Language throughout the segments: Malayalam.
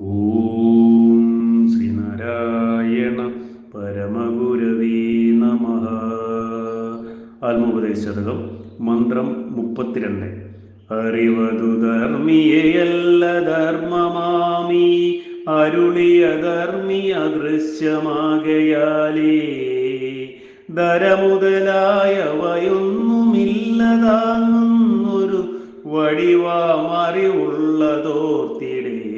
ഓം ശ്രീനാരായണ പരമഗുരവീ നമ. ആത്മോപദേശതകം മന്ത്രം മുപ്പത്തിരണ്ട്. അറിവതു ധർമ്മിയല്ല ധർമ്മമാമി അരുളിയ ധർമ്മി അദൃശ്യമാകയാലേ. ധരമുതലായവയൊന്നുമില്ലതാങ്ങുന്നൊരു വടിവാമറിവുള്ളതോർത്തിടേണം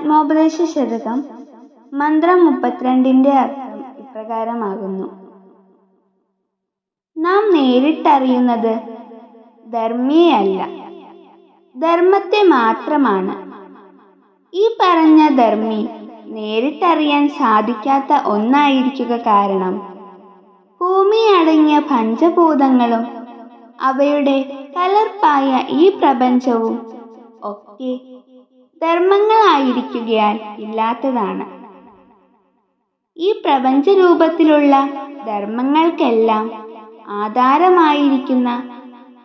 ആത്മോപദേശ ശതകം മന്ത്രം മുപ്പത്തിരണ്ടിന്റെ അർത്ഥം ഇപ്രകാരമാകുന്നു. നാം നേരിട്ടറിയുന്നത് ധർമ്മിയല്ല. ധർമ്മത്തെ മാത്രമാണ്. ഈ പറഞ്ഞ ധർമ്മി നേരിട്ടറിയാൻ സാധിക്കാത്ത ഒന്നായിരിക്കുക കാരണം ഭൂമി അടങ്ങിയ പഞ്ചഭൂതങ്ങളും അവയുടെ കലർപ്പായ ഈ പ്രപഞ്ചവും ഒക്കെ ധർമ്മങ്ങളായിരിക്കുകയാൽ ഇല്ലാത്തതാണ്. ഈ പ്രപഞ്ചരൂപത്തിലുള്ള ധർമ്മങ്ങൾക്കെല്ലാം ആധാരമായിരിക്കുന്ന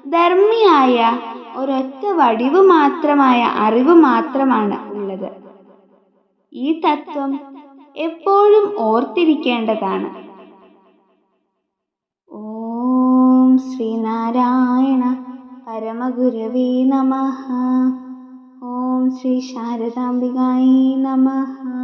ധർമ്മിയായ ഒരൊറ്റ വടിവ് മാത്രമായ അറിവ് മാത്രമാണ് ഉള്ളത്. ഈ തത്വം എപ്പോഴും ഓർത്തിരിക്കേണ്ടതാണ്. ഓം ശ്രീനാരായണ പരമഗുരവേ നമ. श्री नमः।